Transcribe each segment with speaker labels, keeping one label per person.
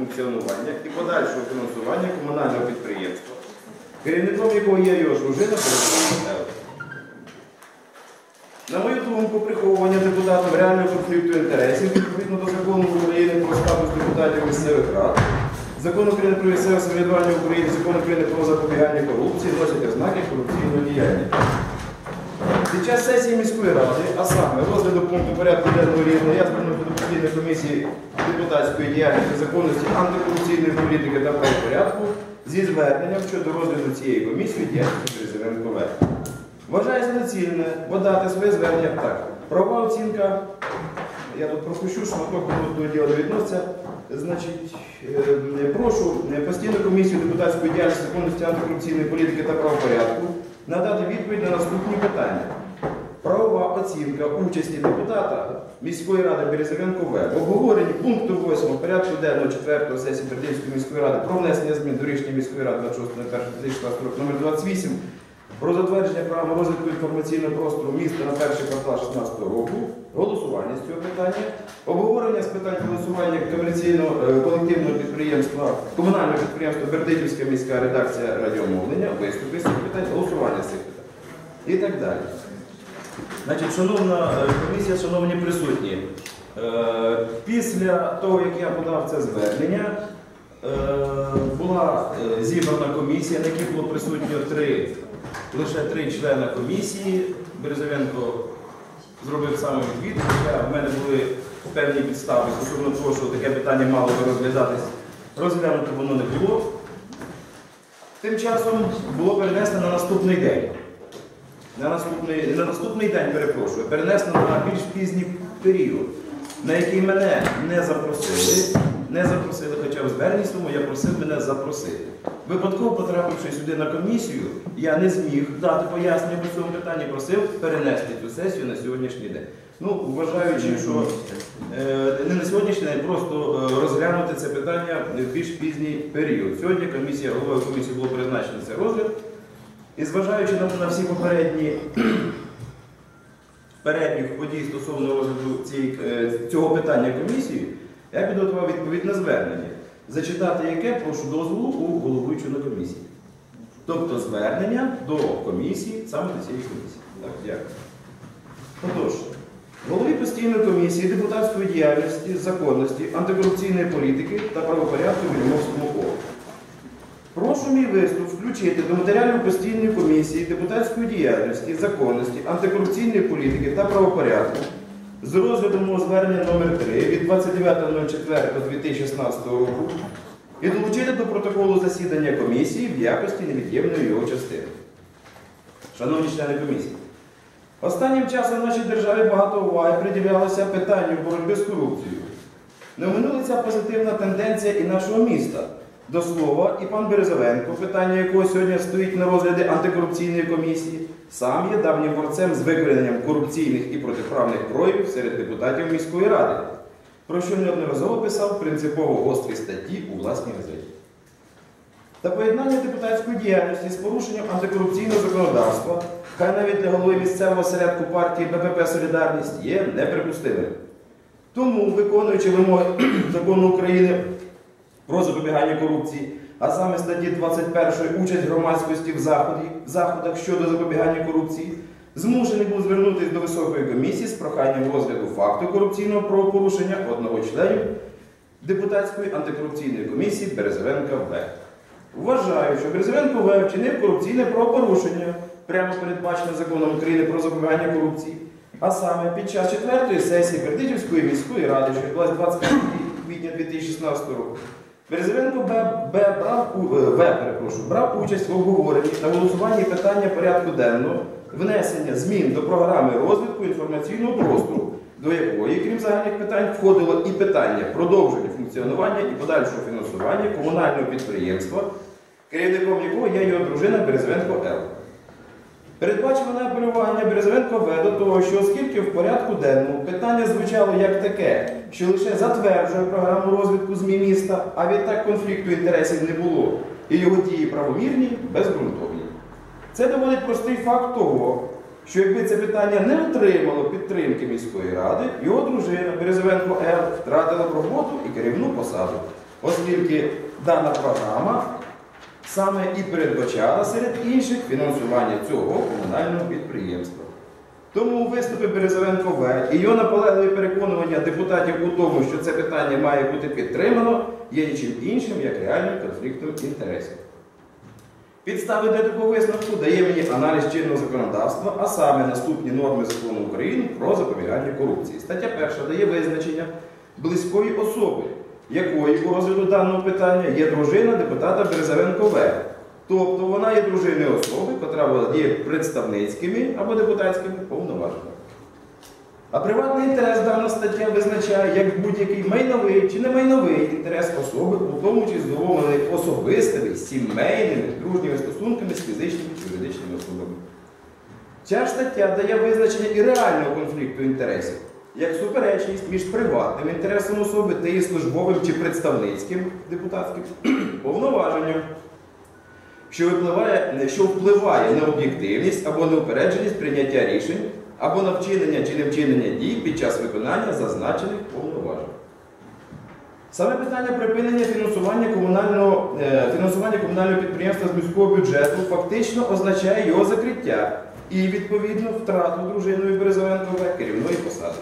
Speaker 1: Функціонування і подальшого фінансування комунального підприємства, керівником якого є його дружина Борисова На мою думку, приховування депутатом реального конфлікту інтересів відповідно до закону України про статус депутатів місцевих рад, закон України про місцеве самоврядування в Україні, закон України про запобігання корупції носять ознаки корупційної діяльності. Під час сесії міської ради, а саме розгляду пункту порядку денного рівня, я звернувся до постійної комісії депутатської діяльності, законності, антикорупційної політики та правопорядку зі зверненням щодо розгляду цієї комісії діяльності президента КВ. Вважаю за доцільне подати своє звернення так. Правова оцінка, я тут пропущу, шматок до діла відноситься. Значить, е, прошу е, постійну комісію депутатської діяльності, законності антикорупційної політики та правопорядку надати відповідь на наступні питання. Правова оцінка участі депутата міської ради Березовенко В обговоренні пункту 8 порядку денного 4 сесії Бердинської міської ради про внесення змін до рішення міської ради 26.01.2016 року номер 28 про затвердження програми розвитку інформаційного простору міста на перший квартал 2016 року, голосування з цього питання, обговорення з питань фінансування комерційного е, колективного підприємства, комунального підприємства Бердичівська міська редакція радіомовлення, виступи з цих питань, голосування з цих питань. І так далі. Значить, шановна е, комісія, шановні присутні, е, після того, як я подав це звернення, була зібрана комісія, на якій було присутньо три, лише три члена комісії. Березовенко зробив саме відвід, хоча в мене були певні підстави стосовно того, що таке питання мало би розглядатись. Розглянуто воно не було. Тим часом було перенесено на наступний день. На наступний, на наступний день, перепрошую, перенесено на більш пізній період, на який мене не запросили. Не запросили, хоча в зверненні своєму я просив мене запросити. Випадково потрапивши сюди на комісію, я не зміг дати пояснення по цьому питанні, просив перенести цю сесію на сьогоднішній день. Ну, вважаючи, що е, не на сьогоднішній день, просто е, розглянути це питання в більш пізній період. Сьогодні комісія, головою комісії було призначено цей розгляд. І зважаючи на, на всі попередні передніх подій стосовно розгляду цієї, е, цього питання комісії, я підготував відповідне звернення, зачитати яке прошу дозволу у головуючого на комісії. Тобто звернення до комісії, саме до цієї комісії. Так, дякую. Отож, голові постійної комісії депутатської діяльності, законності, антикорупційної політики та правопорядку в Вільмовському округу. Прошу мій виступ включити до матеріалів постійної комісії депутатської діяльності, законності, антикорупційної політики та правопорядку з розгляду мого звернення номер 3 від 29.04.2016 року і долучити до протоколу засідання комісії в якості невід'ємної його частини. Шановні члени комісії, останнім часом в нашій державі багато уваги приділялося питанню боротьби з корупцією. Не оминула ця позитивна тенденція і нашого міста. До слова, і пан Березовенко, питання якого сьогодні стоїть на розгляді антикорупційної комісії, сам є давнім борцем з викорененням корупційних і протиправних проявів серед депутатів міської ради, про що неодноразово писав принципово гострі статті у власній газеті. Та поєднання депутатської діяльності з порушенням антикорупційного законодавства, хай навіть для голови місцевого середку партії БПП Солідарність є неприпустимим. Тому, виконуючи вимоги закону України про запобігання корупції, а саме статті 21 участь громадськості в заході, заходах щодо запобігання корупції, змушений був звернутися до високої комісії з проханням розгляду факту корупційного правопорушення одного членів депутатської антикорупційної комісії Березовенка В. Вважаю, що Березовенко В вчинив корупційне правопорушення, прямо передбачене законом України про запобігання корупції. А саме під час четвертої сесії Бердичівської міської ради, що відбулася 25 квітня 2016 року, Березовенко Б, Б брав, В, перепрошую, брав участь в обговоренні та голосуванні питання порядку денного внесення змін до програми розвитку інформаційного простору, до якої, крім загальних питань, входило і питання продовження функціонування і подальшого фінансування комунального підприємства, керівником якого є його дружина Березовенко Л. Передбачено апелювання Березовенко В до того, що оскільки в порядку денному питання звучало як таке, що лише затверджує програму розвитку ЗМІ міста, а відтак конфлікту інтересів не було, і його дії правомірні, безґрунтовні. Це доводить простий факт того, що якби це питання не отримало підтримки міської ради, його дружина Березовенко Ел втратила б роботу і керівну посаду, оскільки дана програма саме і передбачала серед інших фінансування цього комунального підприємства. Тому виступи Березовенко В і його наполегливі переконування депутатів у тому, що це питання має бути підтримано, є нічим іншим, як реальним конфліктом інтересів. Підстави для такого висновку дає мені аналіз чинного законодавства, а саме наступні норми закону України про запобігання корупції. Стаття 1 дає визначення близької особи, якої у розгляду даного питання є дружина депутата Березовенко В. Тобто вона є дружиною особи, яка володіє представницькими або депутатськими повноваженнями. А приватний інтерес дана стаття визначає як будь-який майновий чи не майновий інтерес особи, у тому числі зумовлений особистими, сімейними, дружніми стосунками з фізичними чи юридичними особами. Ця ж стаття дає визначення і реального конфлікту інтересів, як суперечність між приватним інтересом особи та її службовим чи представницьким депутатським повноваженням, що, випливає, що впливає на об'єктивність або неупередженість прийняття рішень або на вчинення чи невчинення дій під час виконання зазначених повноважень. Саме питання припинення фінансування комунального, е, фінансування комунального підприємства з міського бюджету фактично означає його закриття і, відповідно, втрату дружиною Березовенко керівної посади.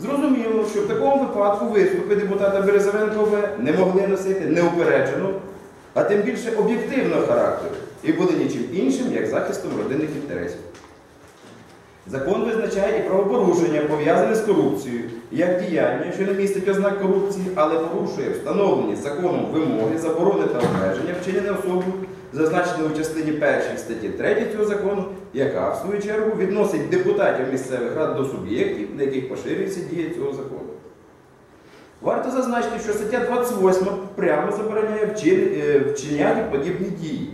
Speaker 1: Зрозуміло, що в такому випадку виступи депутата Березовенко В не могли носити неупереджену, а тим більше об'єктивного характеру і були нічим іншим, як захистом родинних інтересів. Закон визначає і правопорушення, пов'язане з корупцією, як діяння, що не містить ознак корупції, але порушує встановлені законом вимоги, заборони та обмеження, вчинені особою, зазначені у частині 1 статті 3 цього закону, яка, в свою чергу, відносить депутатів місцевих рад до суб'єктів, на яких поширюється дія цього закону. Варто зазначити, що стаття 28 прямо забороняє е, вчиняти подібні дії.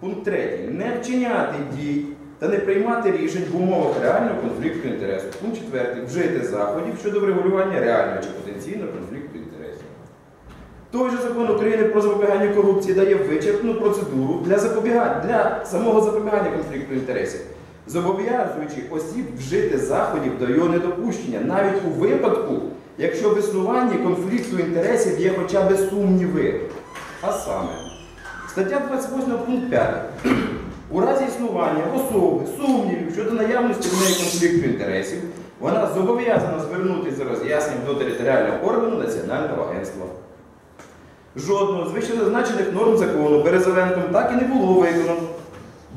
Speaker 1: Пункт 3. Не вчиняти дій та не приймати рішень в умовах реального конфлікту інтересів. Пункт 4. Вжити заходів щодо врегулювання реального чи потенційного конфлікту. Той же закон України про запобігання корупції дає вичерпну процедуру для запобігання для самого запобігання конфлікту інтересів, зобов'язуючи осіб вжити заходів до його недопущення, навіть у випадку, якщо в існуванні конфлікту інтересів є хоча б сумніви. А саме, стаття 28 пункт 5. У разі існування особи сумнівів щодо наявності в неї конфлікту інтересів, вона зобов'язана звернутися за роз'ясненням до територіального органу Національного агентства. Жодного з вищезазначених норм закону Березовенком так і не було виконано.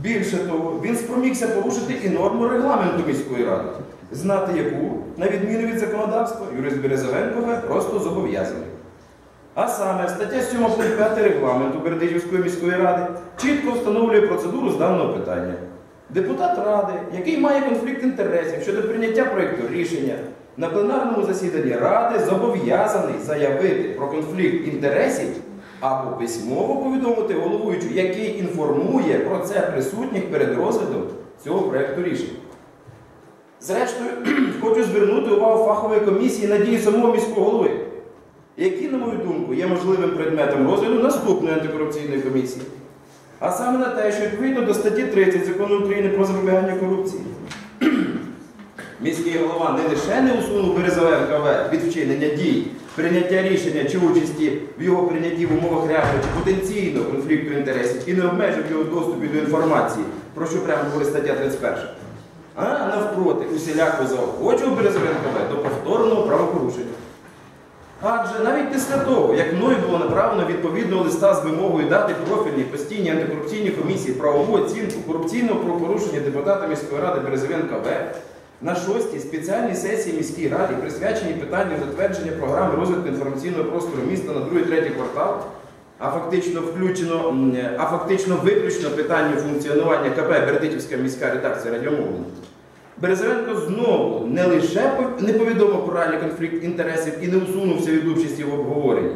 Speaker 1: Більше того, він спромігся порушити і норму регламенту міської ради, знати яку, на відміну від законодавства, юрист Березовенкова просто зобов'язаний. А саме стаття 7 пункт 5 регламенту Бердичівської міської ради чітко встановлює процедуру з даного питання. Депутат ради, який має конфлікт інтересів щодо прийняття проєкту рішення, на пленарному засіданні ради зобов'язаний заявити про конфлікт інтересів або письмово повідомити головуючу, який інформує про це присутніх перед розглядом цього проєкту рішення. Зрештою, хочу звернути увагу фахової комісії на дії самого міського голови, які, на мою думку, є можливим предметом розгляду наступної антикорупційної комісії. А саме на те, що відповідно до статті 30 закону України про запобігання корупції, міський голова не лише не усунув Березовенка В від вчинення дій, прийняття рішення чи участі в його прийнятті в умовах реального чи потенційного конфлікту інтересів і не обмежив його доступі до інформації, про що прямо говорить стаття 31. А навпроти, усіляко заохочував Березовенка В до повторного правопорушення. Адже навіть після того, як мною було направлено відповідного листа з вимогою дати профільній постійній антикорупційній комісії правову оцінку корупційного правопорушення депутата міської ради Березовенка В, на шостій спеціальній сесії міській раді, присвяченій питанню затвердження програми розвитку інформаційного простору міста на другий третій квартал, а фактично включено, а фактично виключно питанню функціонування КП Бердичівська міська редакція радіомовлення. Березовенко знову не лише не повідомив про реальний конфлікт інтересів і не усунувся від участі в обговоренні,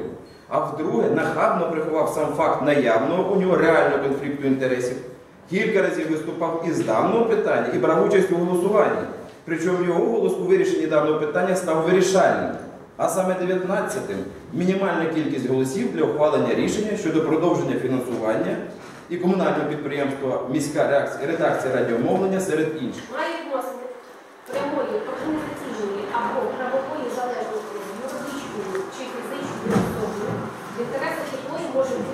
Speaker 1: а вдруге нахабно приховав сам факт наявного у нього реального конфлікту інтересів. Кілька разів виступав із даного питання і брав участь у голосуванні. Причому його голос у вирішенні даного питання став вирішальним, а саме 19-тим мінімальна кількість голосів для ухвалення рішення щодо продовження фінансування і комунального підприємства міська редакція радіомовлення серед інших.
Speaker 2: Має просити прямої організаційної або правової залежності з чи фізичної
Speaker 3: особою, в інтересах якої
Speaker 2: може бути.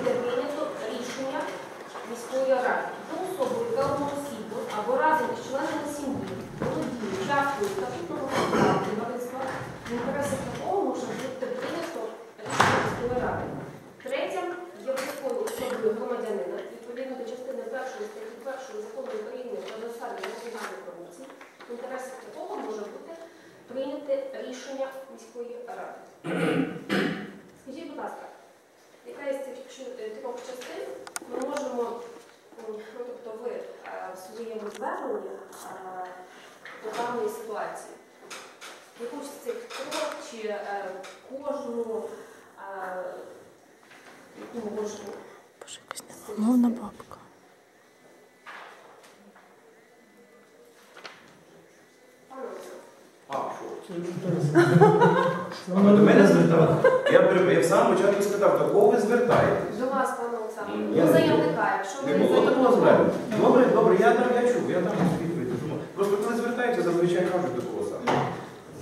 Speaker 1: А ви до мене звертали? Я, я в самому початку спитав, до кого ви звертаєтесь?
Speaker 2: До вас, пане Олександр,
Speaker 1: Я
Speaker 2: до
Speaker 1: не
Speaker 2: заявника, якщо
Speaker 1: Не
Speaker 2: ви
Speaker 1: було такого звернення. Добре, добре, я дам, я чув, я дам відповідь. Просто коли звертаються, зазвичай кажуть до кого саме.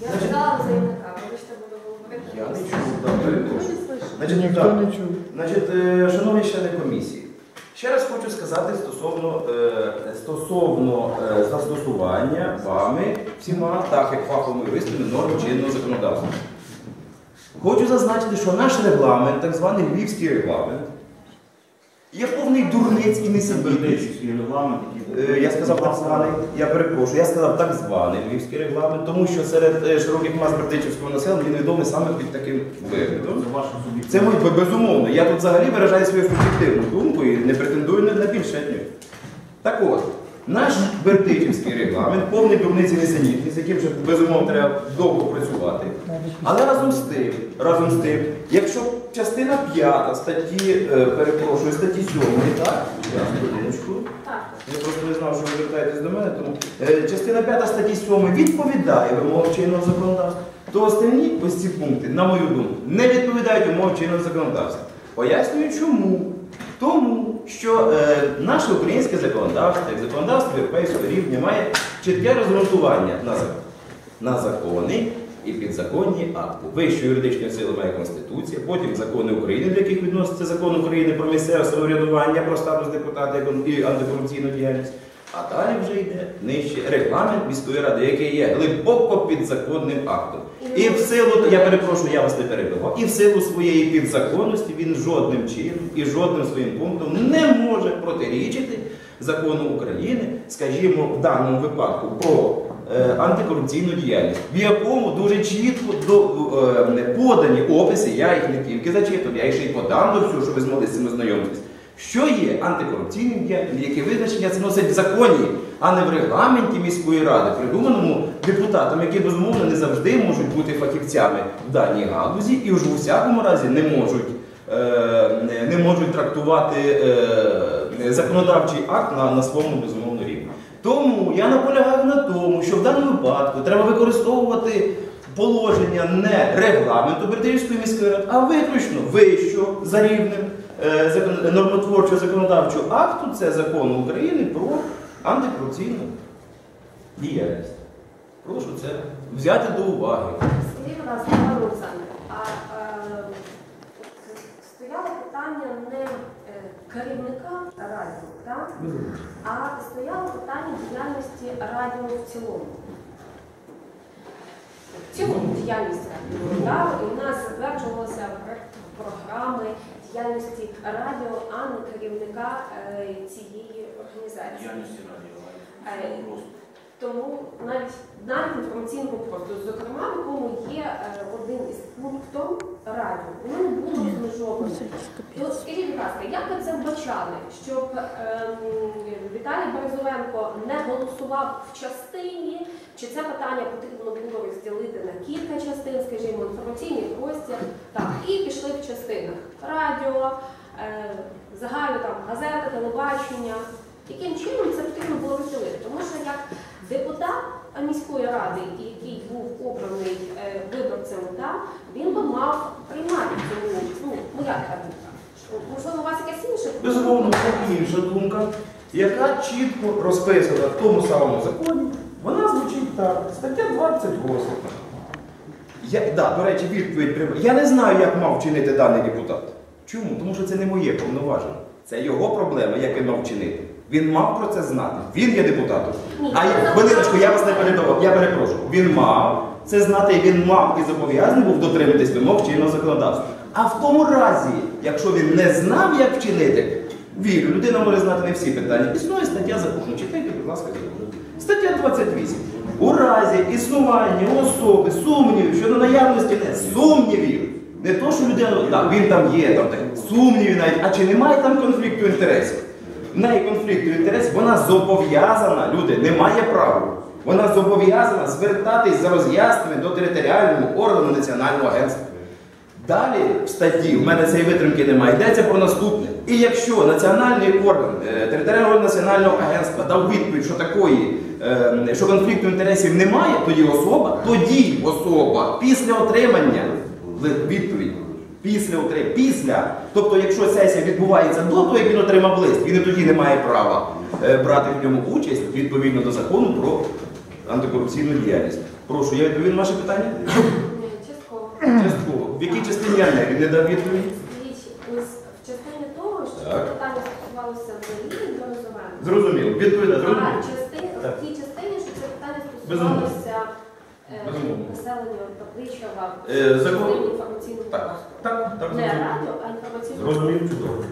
Speaker 2: Я сказала заявника, вибачте, буду говорити.
Speaker 1: Я не чув, так, перепрошую. Значить,
Speaker 4: Ніхто
Speaker 1: так.
Speaker 4: не чув.
Speaker 1: Значить, е, шановні члени комісії, ще раз хочу сказати стосовно, е, стосовно е, застосування вами всіма, так як фаховими юристами, норм чинного законодавства. Хочу зазначити, що наш регламент, так званий львівський регламент, є повний дурниць і несенітниць.
Speaker 5: Бердичівський регламент,
Speaker 1: Е, Я сказав так званий, я перепрошую, я сказав так званий львівський регламент, тому що серед е, широких мас бердичівського населення він відомий саме під таким виглядом.
Speaker 5: Це
Speaker 1: мій безумовно. Я тут взагалі виражаю свою суб'єктивну думку і не претендую на- більше від. Так от, наш бердичівський регламент, повний дурниці несенітниць, з яким вже безумовно треба довго працювати. Але разом з тим, разом з тим, якщо частина 5 статті, е, перепрошую, статті 7, так? Я.
Speaker 2: Так.
Speaker 1: Я просто не знав, що ви звертаєтесь до мене, тому е, частина 5 статті 7 відповідає вимогам чинного законодавства, то останні ось ці пункти, на мою думку, не відповідають вимогам чинного законодавства. Пояснюю чому. Тому що е, наше українське законодавство, як законодавство європейського рівня, має чітке розґрунтування на, на закони і підзаконні акти. Вищою юридична сила має Конституція, потім закони України, до яких відноситься закон України про місцеве самоврядування, про статус депутата і антикорупційну діяльність. А далі вже йде нижче регламент міської ради, який є глибоко підзаконним актом. І в силу, я перепрошую, я вас не перебивав, і в силу своєї підзаконності він жодним чином і жодним своїм пунктом не може протирічити закону України, скажімо, в даному випадку про е, антикорупційну діяльність, в якому дуже чітко до, е, подані описи, я їх не тільки зачитав, я їх ще й подам до всього, щоб ви змогли з цим ознайомитись. Що є антикорупційним діяльністю, яке визначення це носить в законі, а не в регламенті міської ради, придуманому депутатам, які безумовно не завжди можуть бути фахівцями в даній галузі і вже у всякому разі не можуть, е, не- можуть трактувати е, законодавчий акт на, на своєму безумовно рівні. Тому я наполягаю на тому, що в даному випадку треба використовувати положення не регламенту Бердичівської міської ради, а виключно вищого за рівнем нормотворчого законодавчого акту, це закон України про антикорупційну діяльність. Прошу це взяти до уваги.
Speaker 2: Скажіть, будь ласка, пане Олександре, а е, стояло питання не е, керівника радіо, так? а стояло питання діяльності радіо в цілому. В цілому діяльність радіо. Так? І у нас затверджувалися програми діяльності радіо, а не керівника е, цієї організації.
Speaker 5: Діяльності радіо.
Speaker 2: Е, Тому навіть навіть інформаційного простору, зокрема, в якому є е, один із пунктів радіо, воно не було розмежоване. То скажіть, будь ласка, як ви це вбачали, щоб ем, Віталій Березовенко не голосував в частині, чи це питання потрібно було розділити на кілька частин, скажімо, інформаційний простір, так, і пішли в частинах радіо, е, загально там газета, телебачення. Яким чином це потрібно було розділити? Тому що як міської ради, який був обраний е, виборцем, да, він би мав приймати цю. Ну, моя така думка. Можливо, у вас якась інша?
Speaker 1: Безумовно, це інша думка, яка чітко розписана в тому самому законі. Вона звучить так. Стаття 28. Я, да, до речі, відповідь прямо. Я не знаю, як мав вчинити даний депутат. Чому? Тому що це не моє повноваження. Це його проблема, як він мав вчинити. Він мав про це знати. Він є депутатом.
Speaker 2: Ні,
Speaker 1: А я, хвилиночку, я вас не передавав. Я перепрошую. Він мав це знати, і він мав і зобов'язаний був дотриматись вимог чинного законодавства. А в тому разі, якщо він не знав, як вчинити, вірю, людина може знати не всі питання. Існує стаття закону. Читайте, будь ласка. Стаття 28. У разі існування особи сумнівів щодо наявності не сумнівів. Не то, що людина, так, він там є, там так, сумнівів навіть, а чи немає там конфлікту інтересів? В неї конфлікту інтересів, вона зобов'язана, люди, не має права. Вона зобов'язана звертатись за роз'ясненням до територіального органу Національного агентства. Далі в статті, в мене цієї витримки немає, йдеться про наступне. І якщо національний орган, е, територіальний орган національного агентства дав відповідь, що такої, е, що конфлікту інтересів немає, тоді особа, тоді особа після отримання відповіді. Після отримання, після. Тобто, якщо сесія відбувається до того, як він отримав лист, він і тоді не має права е, брати в ньому участь відповідно до закону про антикорупційну діяльність. Прошу, я відповім на ваше питання?
Speaker 2: Частково.
Speaker 1: Частково. В якій частині я не, дав відповідь?
Speaker 2: В частині того, що
Speaker 1: Так.
Speaker 2: питання стосувалося взагалі до.
Speaker 1: Зрозуміло. Відповідь
Speaker 2: А
Speaker 1: зрозуміло.
Speaker 2: частині, в тій частині, що це питання
Speaker 1: Безумовно.
Speaker 2: стосувалося. Населення Табличева
Speaker 1: Е,
Speaker 2: інформаційного
Speaker 1: Так, так, так.
Speaker 2: Не
Speaker 1: зрозуміло.
Speaker 2: а інформаційного
Speaker 1: чудово.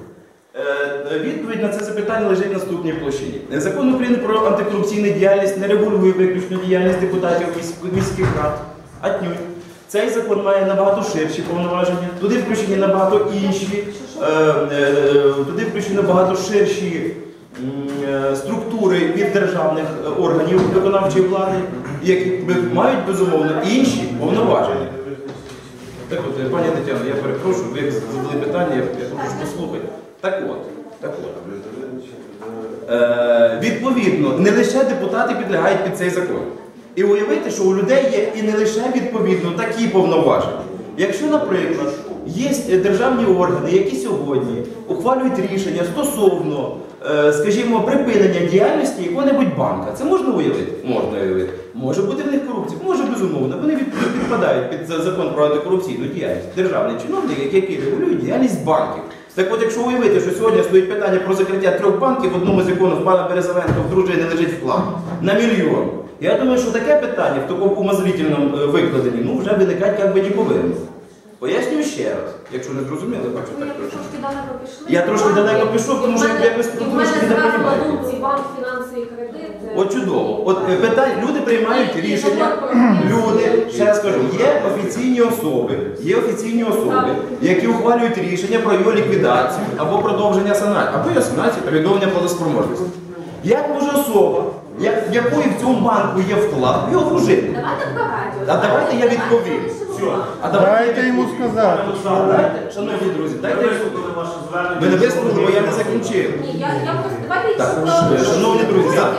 Speaker 1: Е, Відповідь на це запитання лежить в наступній площині. Закон України про антикорупційну діяльність не регулює виключно діяльність депутатів міських рад. Атнюй. Цей закон має набагато ширші повноваження. Туди включені набагато інші, е, е, туди включені набагато ширші е, структури від державних е, органів виконавчої влади, які мають безумовно інші повноваження. Так от, е, пані Тетяно, я перепрошую, ви задали питання, я, прошу послухати. Так от, так от. Е, відповідно, не лише депутати підлягають під цей закон. І уявити, що у людей є і не лише відповідно такі повноваження. Якщо, наприклад, є е, державні органи, які сьогодні ухвалюють рішення стосовно, е, скажімо, припинення діяльності якого-небудь банка, це можна уявити? Можна уявити. Може бути в них корупція, може безумовно. Вони підпадають під закон про антикорупційну діяльність. Державний чиновник, який регулює діяльність банків. Так от, якщо уявити, що сьогодні стоїть питання про закриття трьох банків, в одному з яких в пана Березовенка в дружини лежить вклад на мільйон. Я думаю, що таке питання в такому умозрительному е, викладенні ну, вже виникати як би не повинно. Пояснюю ще раз, якщо не зрозуміли, бачу
Speaker 2: Ви
Speaker 1: так
Speaker 2: трошки далеко пішли.
Speaker 1: Я трошки далеко пішов, тому що якось трошки не
Speaker 2: на банк, фінанси і кредит. е,
Speaker 1: От чудово. От е, питання, люди приймають рішення. Люди, ще раз кажу, є офіційні особи, є офіційні особи, які ухвалюють рішення про його ліквідацію або продовження санації, або його санацію та відновлення плодоспроможності. Як може особа, як, в якої в цьому банку є вклад, його дружини?
Speaker 2: Давайте по радіо.
Speaker 1: А давайте я відповім.
Speaker 2: Все.
Speaker 1: А давайте
Speaker 4: Дайте йому сказати.
Speaker 1: А дайте, шановні друзі, дайте. Ви не вислухали, бо я не закінчив.
Speaker 2: Ні, я, я просто, давайте
Speaker 1: Так, шановні друзі, за-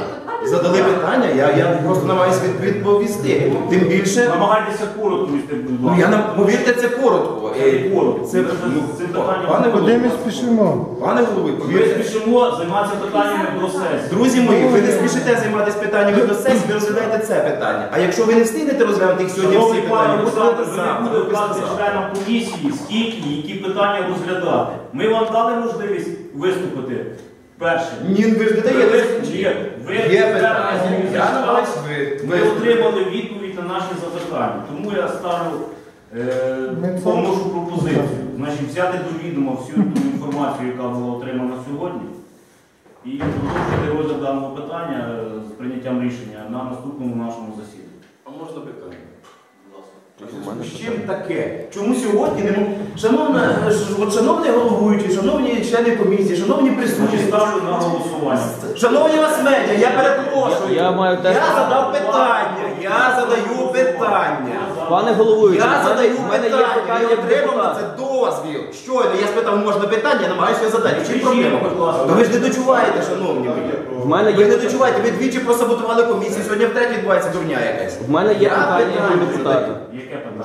Speaker 1: задали питання, я, я просто намагаюся від- відповісти. Тим більше.
Speaker 5: Намагайтеся коротко вести, будь
Speaker 1: Ну,
Speaker 5: ласка.
Speaker 1: я нам повірте, це коротко.
Speaker 5: Це
Speaker 1: Е,
Speaker 5: коротко.
Speaker 1: Це, ну,
Speaker 5: з цим питанням-
Speaker 1: пане
Speaker 4: Куди ми спішимо?
Speaker 1: пане голови,
Speaker 5: Ми
Speaker 1: повірте.
Speaker 5: спішимо займатися питаннями до сесії.
Speaker 1: Друзі мої, ви не спішите займатися питаннями до сесії, ви розглядаєте це питання. А якщо ви не встигнете розглянути їх сьогодні всі
Speaker 5: Шановний пане
Speaker 1: питання, ви
Speaker 5: Олександр, ви не
Speaker 1: завтра.
Speaker 5: буде
Speaker 1: ви
Speaker 5: вказати
Speaker 1: писати.
Speaker 5: членам комісії, скільки і які питання розглядати. Ми вам дали можливість виступити першим.
Speaker 1: Ні, ви ж не даєте.
Speaker 5: Ви
Speaker 1: Є питання. Я намагаюсь ви.
Speaker 5: отримали відповідь на наші запитання. Тому я ставлю е, пропозицію. Значить, взяти до відома всю ту інформацію, яка була отримана сьогодні, і продовжити розгляд даного питання е, з прийняттям рішення на наступному нашому засіданні.
Speaker 1: А можна? З чим таке? Чому сьогодні не можна? Шановна, е, от шановний головуючий, шановні члени комісії, шановні присутні,
Speaker 5: ставлю на голосування.
Speaker 1: Шановні вас медіа, я перепрошую.
Speaker 6: Я- я маю
Speaker 1: Я задав питання. Я задаю питання.
Speaker 6: Пане головуючий,
Speaker 1: Я
Speaker 6: в мене-
Speaker 1: задаю
Speaker 6: в мене є
Speaker 1: питання.
Speaker 6: питання як
Speaker 1: отримав на
Speaker 6: депутата.
Speaker 1: це дозвіл. Щойно я спитав, можна питання, я намагаюся задати. В чим проблема? Ну, Ви ж не дочуваєте, шановні мої.
Speaker 6: В мене
Speaker 1: Ви
Speaker 6: є
Speaker 1: не дочуваєте, ви двічі просаботували комісію, сьогодні втретє відбувається дурня якась.
Speaker 6: в мене є
Speaker 1: Я
Speaker 6: питання
Speaker 1: питання
Speaker 6: до депутата.
Speaker 1: задаю.
Speaker 5: Яке питання?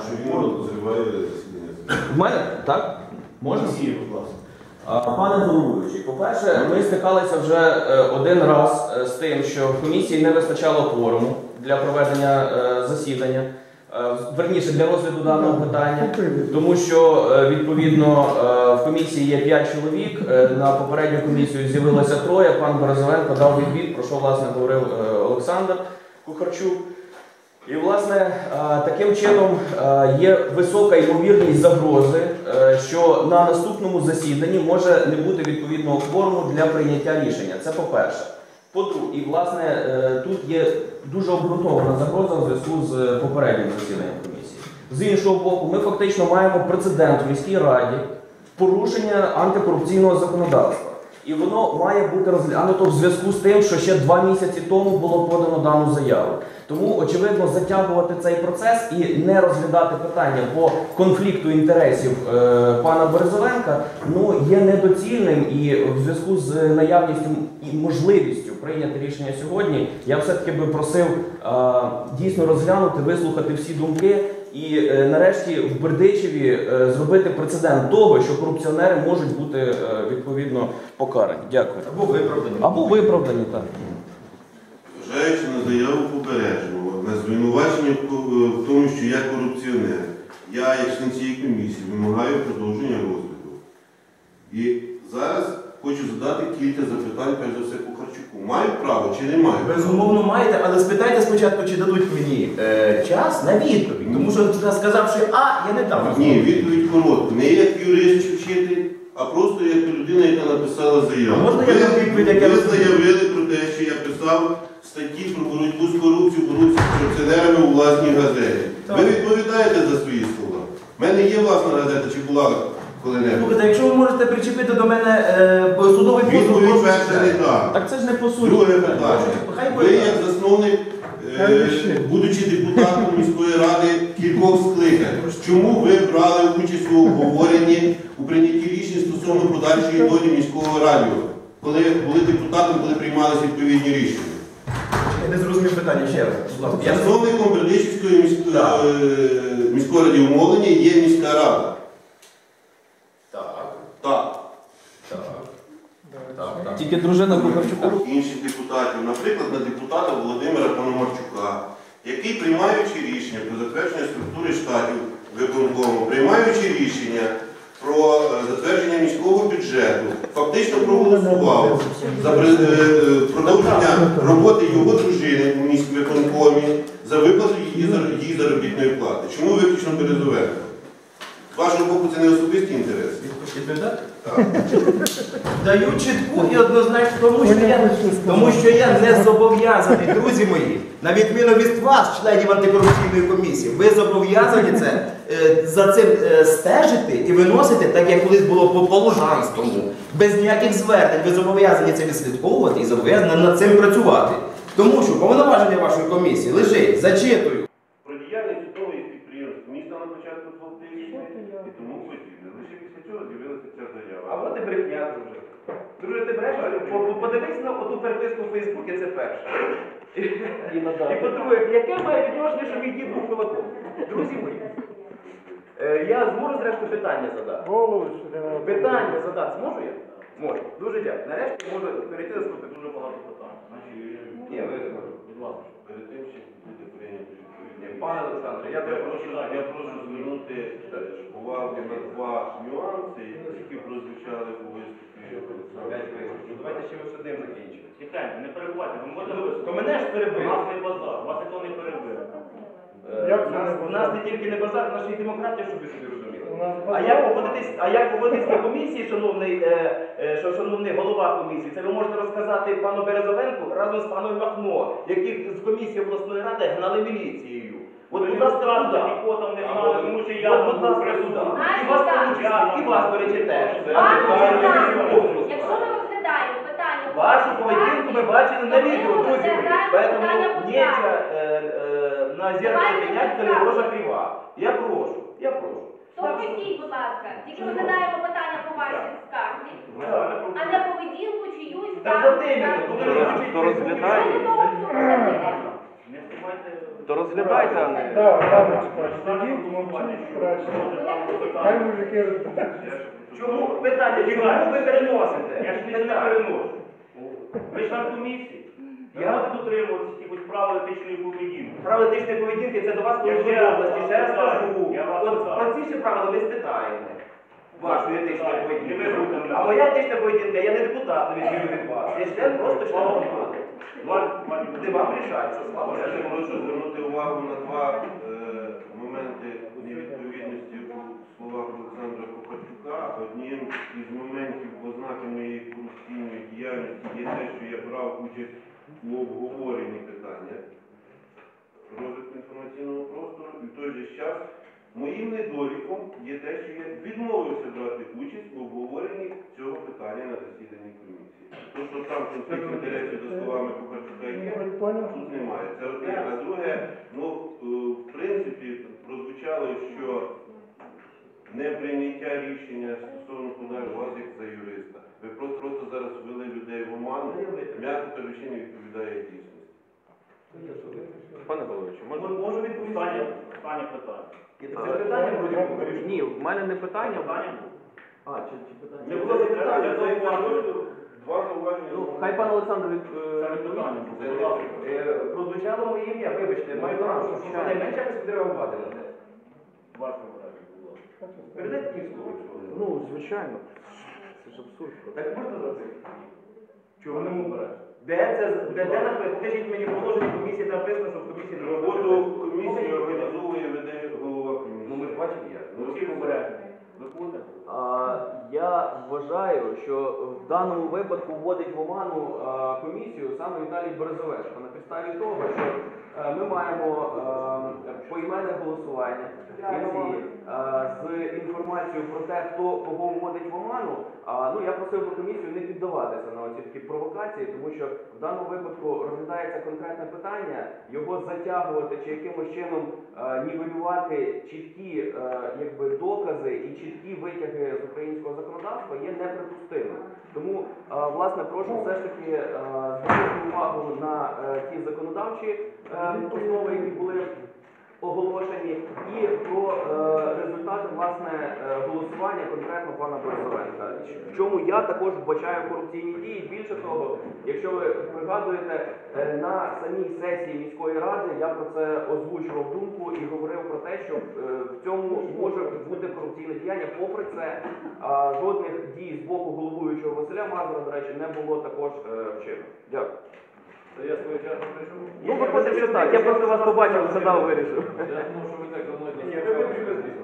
Speaker 6: В мене так? Можна?
Speaker 5: Олексій, будь ласка.
Speaker 6: А, Пане головуючий, по-перше, ми стикалися вже е, один раз е, з тим, що в комісії не вистачало кворуму для проведення е, засідання, верніше для розгляду даного питання, тому що е, відповідно е, в комісії є 5 чоловік. е, На попередню комісію з'явилося троє. Пан Березовенко дав відвід, про що власне говорив е, Олександр Кухарчук. І, власне, е, таким чином е, є висока ймовірність загрози, е, що на наступному засіданні може не бути відповідного кворуму для прийняття рішення. Це по-перше. По-друге, і власне е, тут є дуже обґрунтована загроза в зв'язку з е, попереднім засіданням комісії. З іншого боку, ми фактично маємо прецедент в міській раді порушення антикорупційного законодавства. І воно має бути розглянуто в зв'язку з тим, що ще два місяці тому було подано дану заяву. Тому, очевидно, затягувати цей процес і не розглядати питання по конфлікту інтересів е, пана Березовенка ну, є недоцільним і в зв'язку з наявністю і можливістю прийняти рішення сьогодні, я все-таки би просив е, дійсно розглянути, вислухати всі думки і е, нарешті в Бердичеві е, зробити прецедент того, що корупціонери можуть бути е, відповідно покарані. Дякую.
Speaker 1: Або виправдані.
Speaker 6: Або виправдані так.
Speaker 4: Зважаючи на заяву попередженого, на звинувачення в в тому, що я корупціонер, я, як член цієї комісії, вимагаю продовження розгляду. І зараз хочу задати кілька запитань, перш за все, Кухарчуку. Маю право чи не маю?
Speaker 1: Безумовно маєте, але спитайте спочатку, чи дадуть мені е, час на відповідь. Тому що сказавши А, я не дам.
Speaker 4: Ні, відповідь коротка. Не як юрист чи вчитель, а просто як людина, яка написала заяву.
Speaker 1: А можна я дам відповідь, як я
Speaker 4: ви заявили про те, що я писав статті про боротьбу з корупцією, боротьбу з корупціонерами у власній газеті.
Speaker 1: Так.
Speaker 4: Ви відповідаєте за свої слова. У мене є власна газета, чи була коли-небудь?
Speaker 1: Слухайте, якщо ви можете причепити до мене е, судовий позов,
Speaker 4: Відповідь
Speaker 1: прошу
Speaker 4: перша не так.
Speaker 6: Так це ж не по суті.
Speaker 4: Друге питання.
Speaker 1: Хай
Speaker 4: Ви
Speaker 1: буде.
Speaker 4: як засновник, е, будучи депутатом міської ради кількох скликань, чому ви брали участь у обговоренні у прийнятті рішень стосовно подальшої долі міського радіо, коли були депутатом, коли приймалися відповідні рішення?
Speaker 1: Я не зрозумів питання ще раз. Будь ласка. Я
Speaker 4: Засновником Бердичівської міської,
Speaker 1: Так.
Speaker 4: е, міської радіомовлення є міська рада.
Speaker 1: Так,
Speaker 4: Так.
Speaker 1: так. Так, так.
Speaker 6: Тільки дружина Кухарчука.
Speaker 4: інших депутатів, наприклад, на депутата Володимира Пономарчука, який приймаючи рішення про затвердження структури штатів виконкому, приймаючи рішення про е, затвердження міського бюджету, фактично проголосував за е, продовження роботи його дружини у міськвиконкомі за виплату її заробітної плати. Чому виключно Березовенко? Вашого боку, це не особисті інтереси.
Speaker 1: Відповідати? Даю чітку і однозначно, тому що я, тому що я не зобов'язаний, друзі мої, на відміну від вас, членів антикорупційної комісії, ви зобов'язані це е, за цим е, стежити і виносити, так як колись було по Положанському. Без ніяких звернень ви зобов'язані це відслідковувати і зобов'язані над цим працювати. Тому що повноваження вашої комісії лежить, зачитую.
Speaker 4: Про діяльність судових підприємств міста на початку 2000 і тому подібне. Лише після цього з'явилася ця заява.
Speaker 1: А от і брехня, друже. Друже, ти По- по- подивись на оту переписку в Фейсбуці, це перше. І, по-друге, яке має відношення, що мій дід був кулаком? Друзі мої. Е, я зможу зрештою питання задати. Питання задати зможу я? Можу. Дуже дякую. Нарешті можу перейти до слухати дуже багато питань. Ні, ви, будь ласка.
Speaker 4: Перед тим, що буде прийнято
Speaker 1: Пане Олександре, я
Speaker 4: Я
Speaker 1: тебе
Speaker 4: прошу, я прошу звернути е, увагу на два нюанси, які прозвучали у виступі.
Speaker 1: Ну, Давайте ще ви з одним закінчимо.
Speaker 5: Тихенько, не перебувайте, ви можете
Speaker 1: То мене ж
Speaker 5: У нас не базар, вас ніхто не перебив.
Speaker 1: Е, У нас, у нас не тільки не базар, у нас ще демократія, щоб ви собі розуміли.
Speaker 7: У нас
Speaker 1: А як поводитись, а як поводитись на комісії, шановний, е, е, що- шановний голова комісії, це ви можете розказати пану Березовенку разом з паном Махно, яких з комісії обласної ради гнали міліцією. От, будь ласка, туди.
Speaker 5: Нікого там не знали, тому що
Speaker 1: от,
Speaker 5: я
Speaker 1: будь
Speaker 5: був
Speaker 1: ласка, туди. І вас,
Speaker 2: так.
Speaker 1: і вас, до речі, теж.
Speaker 2: Пане. Якщо ми розглядаємо питання
Speaker 1: Вашу поведінку ми бачили на відео, друзі мої. Поэтому е, е, на зеркалі
Speaker 2: Давайте
Speaker 1: пенять, коли рожа крива. Я прошу, я прошу.
Speaker 2: То пустіть, будь ласка, тільки розглядаємо питання по вашій скарзі, а не поведінку чиюсь
Speaker 1: Так от іменно,
Speaker 6: розглядаємо.
Speaker 2: Це не того, що ви робите.
Speaker 5: Не знімайте.
Speaker 6: То розглядайте, а не.
Speaker 7: Так, дамочка, сидіть, мовчіть, краще. Хай мужики
Speaker 1: Чому питання, чому ви переносите?
Speaker 5: Я ж не переношу. Ви член комісії.
Speaker 1: Я-
Speaker 5: Я можу дотримуватися якихось правил етичної поведінки.
Speaker 1: Правила етичної поведінки це до вас
Speaker 5: раз
Speaker 1: області. Ще раз кажу. От про ці ще правила ми спитаємо. Вашої етичної
Speaker 5: Так,
Speaker 1: поведінки.
Speaker 5: і ви будете-
Speaker 1: А моя етична поведінка, я не депутат, на відміну від вас. Я член просто член. Не вам рішать, слава
Speaker 4: Я ще прошу звернути увагу на два е, моменти невідповідності у словах Олександра Кухарчука. Одним із моментів ознаки моєї корупційної діяльності є те, що я брав участь у обговоренні питання розвитку інформаційного простору, і в той же час моїм недоліком є те, що я відмовився брати участь у обговоренні цього питання на засіданні комісії. Тому там конфлікт інтересів за словами Кухарчука є, а тут немає. Це одне. А друге, ну, е, в принципі, прозвучало, що неприйняття рішення стосовно подальшого вас як за юриста. Ви просто, просто зараз ввели людей в оману, м'яко кажучи, не відповідає дійсності.
Speaker 6: Пане головичу, можна?
Speaker 5: Можу відповісти? Останнє питання.
Speaker 6: Це питання вроді Ні, в мене не питання.
Speaker 5: Питання було.
Speaker 6: А, чи, чи питання?
Speaker 5: Не було питання,
Speaker 4: Це. Два зауваження.
Speaker 6: Ну, хай пан Олександр від,
Speaker 5: Це.
Speaker 4: Це не
Speaker 5: ласка.
Speaker 8: Е, Прозвучало моє ім'я, вибачте, маю право, що щонайменше якось відреагувати на це.
Speaker 5: Ваше враження, будь ласка.
Speaker 8: Передайте мені слово.
Speaker 6: Ну, звичайно. Це ж абсурд.
Speaker 8: Так можна зробити?
Speaker 5: Чого не обереш?
Speaker 8: Де це, де, де написано? Покажіть мені положення комісії, де написано, що в комісії не
Speaker 4: Роботу комісії організовує веде голова комісії.
Speaker 8: Ну ми ж бачили як.
Speaker 4: Ну,
Speaker 5: Всіх обережно. Виходите?
Speaker 6: Я вважаю, що в даному випадку вводить в оману комісію саме Віталій Березовешко на підставі того, що ми маємо поіменне голосування е, з інформацією про те, хто кого вводить в оману. А, ну я просив би комісію не піддаватися на оці такі провокації, тому що в даному випадку розглядається конкретне питання, його затягувати чи якимось чином нівелювати чіткі якби докази і чіткі витяги з українського законодавства є неприпустимим. Тому е, власне прошу все ж таки е, звернути увагу на е, ті законодавчі е, основи, які були оголошені, і про е, результати власне е, голосування конкретно пана Борисовенка. В чому я також вбачаю корупційні дії. Більше того, якщо ви пригадуєте, е, на самій сесії міської ради я про це озвучував думку і говорив про те, що е, в цьому може бути корупційне діяння. Попри це, а, жодних дій з боку головуючого Василя Мазура, до речі, не було також е, вчинено. Дякую.
Speaker 9: Я своєчасно прийшов.
Speaker 6: Ну, виходить, що так. Я просто вас побачив, задав, вирішив.
Speaker 9: Я думав, що ви так давно не
Speaker 8: Ні, ви вибачте, звісно.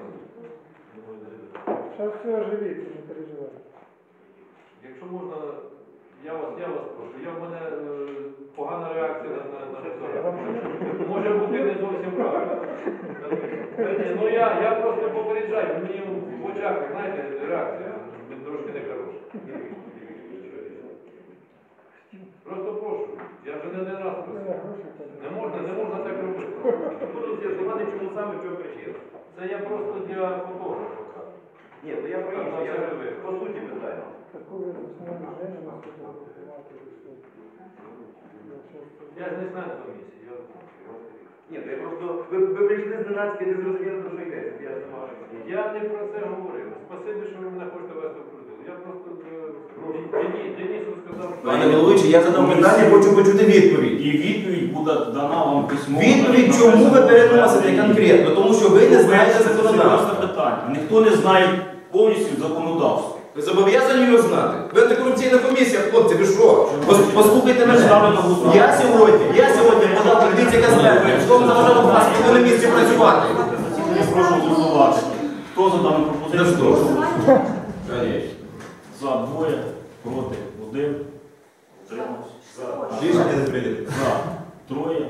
Speaker 7: Сейчас все оживится, не переживай.
Speaker 9: Якщо можна, я вас, я вас прошу. Я в мене е, погана реакція на, на, на це. Може бути не зовсім правильно. Ні, Ну я, я просто попереджаю, мені в очах, знаєте, реакція трошки не хороша. Просто прошу. Я вже не один раз просив. Не можна, не можна так робити.
Speaker 8: Буду з'ясувати, чому саме, чому причина.
Speaker 9: Це я просто для фотографа. кажу.
Speaker 8: Ні, то я про інше, я по суті
Speaker 7: автоматы
Speaker 9: Я ж не знаю комісії. Я...
Speaker 8: Ні, то я просто, ви, ви прийшли зненацька, не зрозуміли, про що йдеться. Я ж не маю.
Speaker 9: Я не про це говорив. Спасибі, що ви мене хочете вести в е,
Speaker 1: Пане головуючий, я задав питання, хочу почути відповідь.
Speaker 5: І відповідь буде дана вам письмово.
Speaker 1: Відповідь, чому ви переносите конкретно? Тому що ви не знаєте законодавства.
Speaker 5: питання. Ніхто не знає повністю законодавство.
Speaker 1: Ви зобов'язані його знати. Ви антикорупційна комісія, хлопці, ви що? Послухайте мене. Я сьогодні, я сьогодні подав яка звернення. Що вам заважало в нас на місці працювати?
Speaker 5: Я прошу голосувати. Хто за дану пропозицію?
Speaker 1: За
Speaker 5: двоє, проти один. Утримався. За.
Speaker 1: Рішення не прийнято.
Speaker 5: За троє.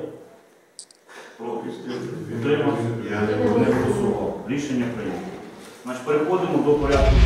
Speaker 5: Проти. Утримався.
Speaker 4: Я не
Speaker 5: голосував. Рішення прийнято. Значить, переходимо до порядку.